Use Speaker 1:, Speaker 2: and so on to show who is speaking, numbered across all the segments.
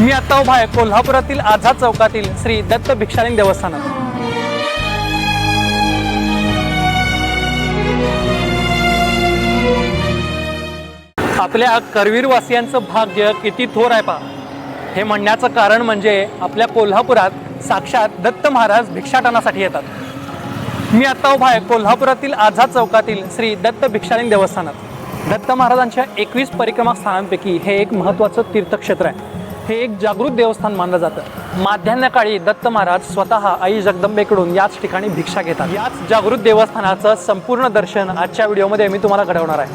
Speaker 1: मी आता उभा आहे कोल्हापुरातील आझाद चौकातील श्री दत्त भिक्षालिंग देवस्थानात. आपल्या करवीरवासियांचं भाग्य किती थोर आहे पहा. हे म्हणण्याचं कारण म्हणजे आपल्या कोल्हापुरात साक्षात दत्त महाराज भिक्षाटनासाठी येतात. मी आत्ता उभा आहे कोल्हापुरातील आझाद चौकातील श्री दत्त भिक्षालिंग देवस्थानात. दत्त महाराजांच्या एकवीस परिक्रमा स्थानांपैकी हे एक महत्त्वाचं तीर्थक्षेत्र आहे. हे एक जागृत देवस्थान मानलं जातं. माध्यान्हकाळी दत्त महाराज स्वतः आई जगदंबेकडून याच ठिकाणी भिक्षा घेतात. याच जागृत देवस्थानाचं संपूर्ण दर्शन आजच्या व्हिडिओमध्ये मी तुम्हाला घडवणार आहे.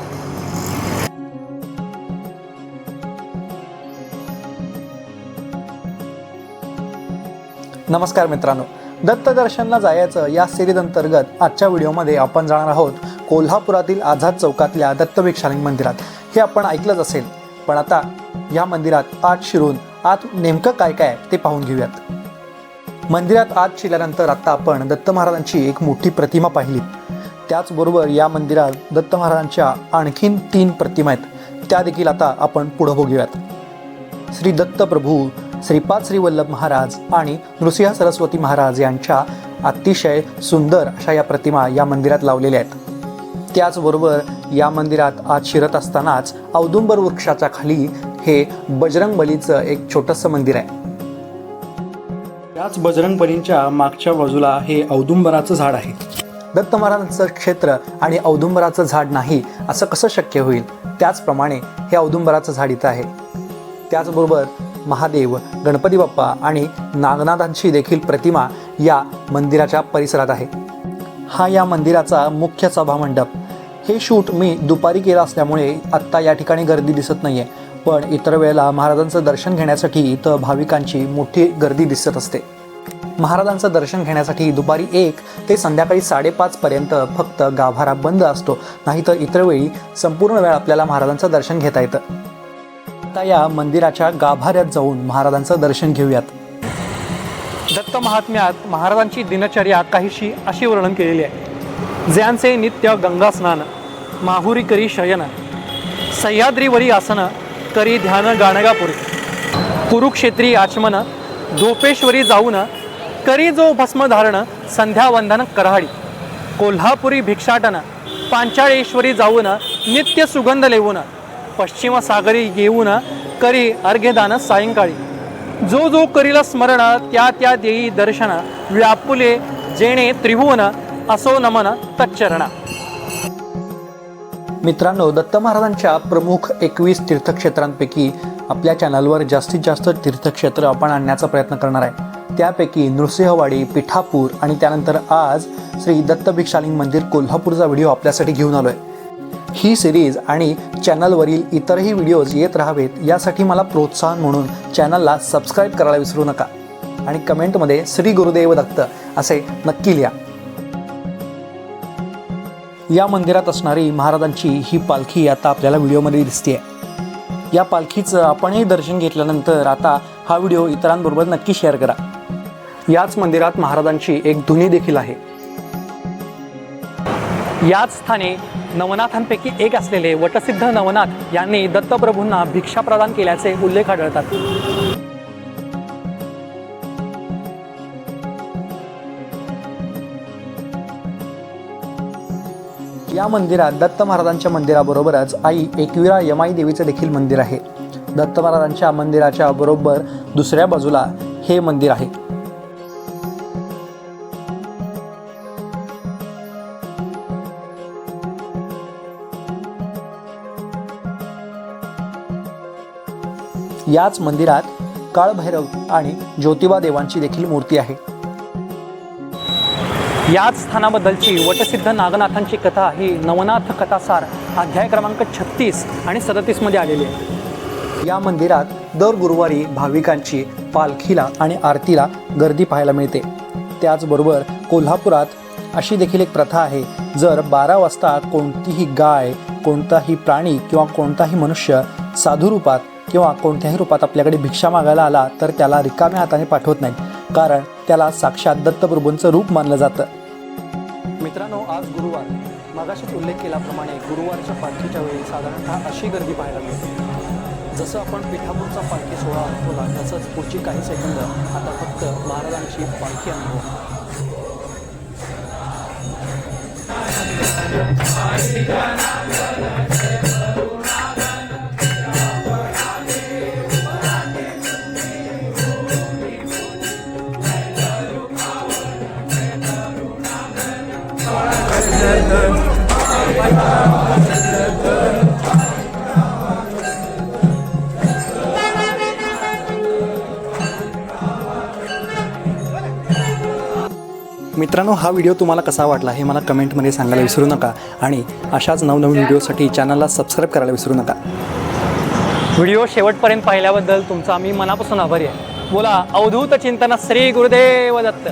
Speaker 1: नमस्कार मित्रांनो. दत्त दर्शनला जायचं या सिरीज अंतर्गत आजच्या व्हिडिओमध्ये आपण जाणार आहोत कोल्हापुरातील आझाद चौकातल्या दत्त भिक्षालिंग मंदिरात. हे आपण ऐकलंच असेल. पण आता या मंदिरात आत शिरून आत नेमकं काय काय ते पाहून घेऊयात. मंदिरात आत शिरल्यानंतर आता आपण दत्त महाराजांची एक मोठी प्रतिमा पाहिली. त्याचबरोबर या मंदिरात दत्त महाराजांच्या आणखीन तीन प्रतिमा आहेत. त्या देखील आता आपण पुढं बघूयात. श्री दत्त प्रभू श्रीपाद श्री वल्लभ महाराज आणि नृसिंह सरस्वती महाराज यांच्या अतिशय सुंदर अशा या प्रतिमा या मंदिरात लावलेल्या आहेत. त्याचबरोबर या मंदिरात आज शिरत असतानाच औदुंबर वृक्षाच्या खाली हे बजरंग बलीचं एक छोटंसं मंदिर आहे. याच बजरंग बलींच्या मागच्या बाजूला हे औदुंबराचं झाड आहे. दत्त महाराजांचं क्षेत्र आणि औदुंबराचं झाड नाही असं कसं शक्य होईल? त्याचप्रमाणे हे औदुंबराचं झाड इथं आहे. त्याचबरोबर महादेव गणपती बाप्पा आणि नागनाथांची देखील प्रतिमा या मंदिराच्या परिसरात आहे. हा या मंदिराचा मुख्य सभामंडप हे शूट मी दुपारी केलं असल्यामुळे आत्ता या ठिकाणी गर्दी दिसत नाही आहे पण इतर वेळेला महाराजांचं दर्शन घेण्यासाठी इथं भाविकांची मोठी गर्दी दिसत असते. महाराजांचं दर्शन घेण्यासाठी दुपारी एक ते संध्याकाळी साडेपाचपर्यंत फक्त गाभारा बंद असतो. नाहीतर इतर वेळी संपूर्ण वेळ आपल्याला महाराजांचं दर्शन घेता येतं. आता या मंदिराच्या गाभाऱ्यात जाऊन महाराजांचं दर्शन घेऊयात. दत्त महात्म्यात महाराजांची दिनचर्या काहीशी अशी वर्णन केलेली आहे. ज्यांचे नित्य गंगा स्नान माहुरी करी शयन सह्याद्रीवरी आसन करी ध्यान गाणगापुरी. कुरुक्षेत्री आचमन धोपेश्वरी जाऊन करी जो भस्मधारण संध्यावंदन कराडी. कोल्हापुरी भिक्षाटन पांचाळेश्वरी जाऊन नित्य सुगंध लेवून पश्चिम सागरी येऊन करी अर्घ्यदान सायंकाळी. जो जो करीला स्मरण त्या त्या देई दर्शन व्यापुले जेणे त्रिभुवन असो नमन तच्चरणा. मित्रांनो दत्त महाराजांच्या प्रमुख एकवीस तीर्थक्षेत्रांपैकी आपल्या चॅनलवर जास्तीत जास्त तीर्थक्षेत्र आपण आणण्याचा प्रयत्न करणार आहे. त्यापैकी नृसिंहवाडी पिठापूर आणि त्यानंतर आज श्री दत्त भिक्षालिंग मंदिर कोल्हापूरचा व्हिडिओ आपल्यासाठी घेऊन आलो आहे ही सिरीज आणि चॅनलवरील इतरही व्हिडिओज येत राहावेत यासाठी मला प्रोत्साहन म्हणून चॅनलला सबस्क्राईब करायला विसरू नका. आणि कमेंटमध्ये श्री गुरुदेव दत्त असे नक्की लिहा. या मंदिरात असणारी महाराजांची ही पालखी आता आपल्याला व्हिडिओमध्ये दिसते या पालखीचं आपणही दर्शन घेतल्यानंतर आता हा व्हिडिओ इतरांबरोबर नक्की शेअर करा. याच मंदिरात महाराजांची एक धुनी देखील आहे. याच स्थानी नवनाथांपैकी एक असलेले वटसिद्ध नवनाथ यांनी दत्तप्रभूंना भिक्षा प्रदान केल्याचे उल्लेख आढळतात. या मंदिरात दत्त महाराजांच्या मंदिराबरोबरच आई एकविरा यमाई देवीचं देखील मंदिर आहे. दत्त महाराजांच्या मंदिराच्या बरोबर दुसऱ्या बाजूला हे मंदिर आहे. याच मंदिरात काळभैरव आणि ज्योतिबा देवांची देखील मूर्ती आहे. याच स्थानाबद्दलची वटसिद्ध नागनाथांची कथा ही नवनाथ कथासार अध्याय क्रमांक छत्तीस आणि सदतीसमध्ये आलेली आहे. या मंदिरात दर गुरुवारी भाविकांची पालखीला आणि आरतीला गर्दी पाहायला मिळते. त्याचबरोबर कोल्हापुरात अशी देखील एक प्रथा आहे जर बारा वाजता कोणतीही गाय कोणताही प्राणी किंवा कोणताही मनुष्य साधू रूपात किंवा कोणत्याही रूपात आपल्याकडे भिक्षा मागायला आला तर त्याला रिकाम्या हाताने पाठवत नाही. कारण त्याला साक्षात दत्तप्रभूंचं रूप मानलं जातं. मित्रांनो आज गुरुवार. मागाशीच उल्लेख केल्याप्रमाणे गुरुवारच्या पालखीच्या वेळी साधारणतः अशी गर्दी पाहायला मिळते.
Speaker 2: जसं आपण पिठापूरचा पालखी सोहळा अनुभवला तसंच पुढची काही सेकंद आता फक्त महाराजांची पालखी अनुभव मित्रांनो हा व्हिडिओ तुम्हाला कसा वाटला हे मला कमेंटमध्ये सांगायला विसरू नका आणि अशाच नवनवीन व्हिडिओसाठी चॅनलला सबस्क्राईब करायला विसरू नका.
Speaker 3: व्हिडिओ शेवटपर्यंत पाहिल्याबद्दल तुमचा आम्ही मनापासून आभारी आहे. बोला अवधूत चिंतन श्री गुरुदेव दत्त.